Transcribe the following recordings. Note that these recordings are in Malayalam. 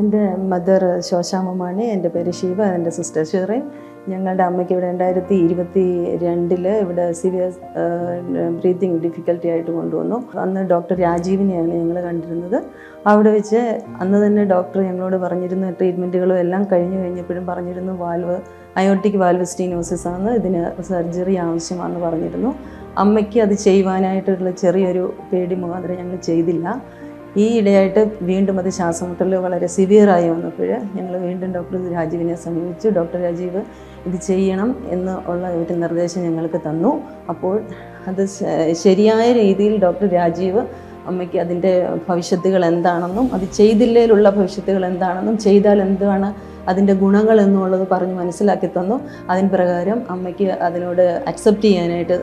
എന്റെ മദർ ശോശാമ്മമാണ് എന്റെ പേര് ശിവ എന്റെ സിസ്റ്റർ ഷെറിൻ ഞങ്ങളുടെ അമ്മയ്ക്ക് ഇവിടെ രണ്ടായിരത്തി ഇരുപത്തി രണ്ടിൽ ഇവിടെ സിവിയർ ബ്രീതിങ് ഡിഫിക്കൽട്ടി ആയിട്ട് കൊണ്ടുവന്നു. അന്ന് ഡോക്ടർ രാജീവിനെയാണ് ഞങ്ങൾ കണ്ടിരുന്നത്. അവിടെ വെച്ച് അന്ന് തന്നെ ഡോക്ടർ ഞങ്ങളോട് പറഞ്ഞിരുന്ന ട്രീറ്റ്മെന്റുകളും എല്ലാം കഴിഞ്ഞു കഴിഞ്ഞപ്പോഴും പറഞ്ഞിരുന്നു വാൽവ് അയോട്ടിക് വാൽവ് സ്റ്റീനോസിസ് ആണ് ഇതിന് സർജറി ആവശ്യമാണെന്ന് പറഞ്ഞിരുന്നു. അമ്മയ്ക്ക് അത് ചെയ്യുവാനായിട്ടുള്ള ചെറിയൊരു പേടി മാത്രമേ ഞങ്ങൾ ചെയ്തില്ല. ഈ ഇടയായിട്ട് വീണ്ടും അത് ശ്വാസമുട്ടൽ വളരെ സിവിയറായി വന്നപ്പോൾ ഞങ്ങൾ വീണ്ടും ഡോക്ടർ രാജീവിനെ സമീപിച്ചു. ഡോക്ടർ രാജീവ് ഇത് ചെയ്യണം എന്ന് ഉള്ള ഒരു നിർദ്ദേശം ഞങ്ങൾക്ക് തന്നു. അപ്പോൾ അത് ശരിയായ രീതിയിൽ ഡോക്ടർ രാജീവ് അമ്മയ്ക്ക് അതിന്റെ ഭവിഷ്യത്തുകൾ എന്താണെന്നും അത് ചെയ്തില്ലേലുള്ള ഭവിഷ്യത്തുകൾ എന്താണെന്നും ചെയ്താൽ എന്താണ് അതിന്റെ ഗുണങ്ങൾ എന്നുള്ളത് പറഞ്ഞ് മനസ്സിലാക്കി തന്നു. അതിന് പ്രകാരം അമ്മയ്ക്ക് അതിനോട് അക്സെപ്റ്റ് ചെയ്യാനായിട്ട്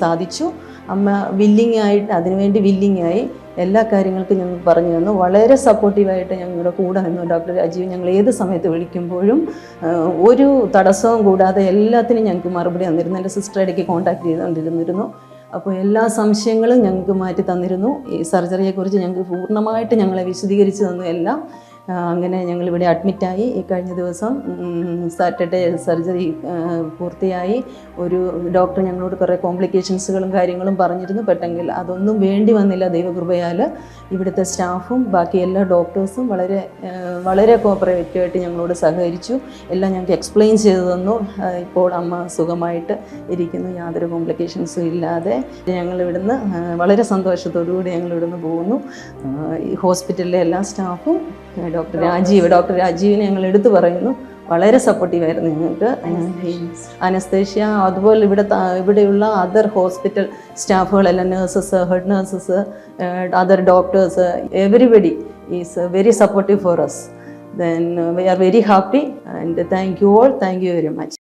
സാധിച്ചു. അമ്മ വില്ലിങ് ആയിട്ട് അതിനുവേണ്ടി വില്ലിങ് ആയി എല്ലാ കാര്യങ്ങൾക്കും ഞങ്ങൾ പറഞ്ഞു തന്നു. വളരെ സപ്പോർട്ടീവായിട്ട് ഞങ്ങളുടെ കൂടെ നിന്നു. ഡോക്ടർ രാജീവ് ഞങ്ങൾ ഏത് സമയത്ത് വിളിക്കുമ്പോഴും ഒരു തടസ്സവും കൂടാതെ എല്ലാത്തിനും ഞങ്ങൾക്ക് മറുപടി തന്നിരുന്നു. എന്റെ സിസ്റ്റർ ഇടയ്ക്ക് കോൺടാക്ട് ചെയ്തുകൊണ്ടിരുന്നിരുന്നു. അപ്പോൾ എല്ലാ സംശയങ്ങളും ഞങ്ങൾക്ക് മാറ്റി തന്നിരുന്നു. ഈ സർജറിയെക്കുറിച്ച് ഞങ്ങൾക്ക് പൂർണമായിട്ട് ഞങ്ങളെ വിശദീകരിച്ച് തന്നു എല്ലാം. അങ്ങനെ ഞങ്ങൾ ഞങ്ങളിവിടെ അഡ്മിറ്റായി. ഈ കഴിഞ്ഞ ദിവസം സാറ്റർഡേ സർജറി പൂർത്തിയായി. ഒരു ഡോക്ടർ ഞങ്ങളോട് കുറേ കോംപ്ലിക്കേഷൻസുകളും കാര്യങ്ങളും പറഞ്ഞിരുന്നു. പെട്ടെങ്കിൽ അതൊന്നും വേണ്ടി വന്നില്ല ദൈവകൃപയാൽ ഇവിടുത്തെ സ്റ്റാഫും ബാക്കി എല്ലാ ഡോക്ടേഴ്സും വളരെ വളരെ കോപ്പറേറ്റീവായിട്ട് ഞങ്ങളോട് സഹകരിച്ചു. എല്ലാം ഞങ്ങൾക്ക് എക്സ്പ്ലെയിൻ ചെയ്തു തന്നു. ഇപ്പോൾ അമ്മ സുഖമായിട്ട് ഇരിക്കുന്നു. യാതൊരു കോംപ്ലിക്കേഷൻസും ഇല്ലാതെ ഞങ്ങൾ ഇവിടുന്ന് വളരെ സന്തോഷത്തോടുകൂടി ഞങ്ങൾ ഇവിടുന്ന് പോകുന്നു ഹോസ്പിറ്റലിലെ എല്ലാ സ്റ്റാഫും ഡോക്ടർ രാജീവ് ഡോക്ടർ രാജീവിനെ ഞങ്ങൾ എടുത്തു പറയുന്നു. വളരെ സപ്പോർട്ടീവായിരുന്നു ഞങ്ങൾക്ക്. അനസ്തേഷ്യ അതുപോലെ ഇവിടെ ഇവിടെയുള്ള other hospital സ്റ്റാഫുകളെല്ലാം nurses head nurses other doctors everybody is very supportive for us then we are very happy and thank you all thank you very much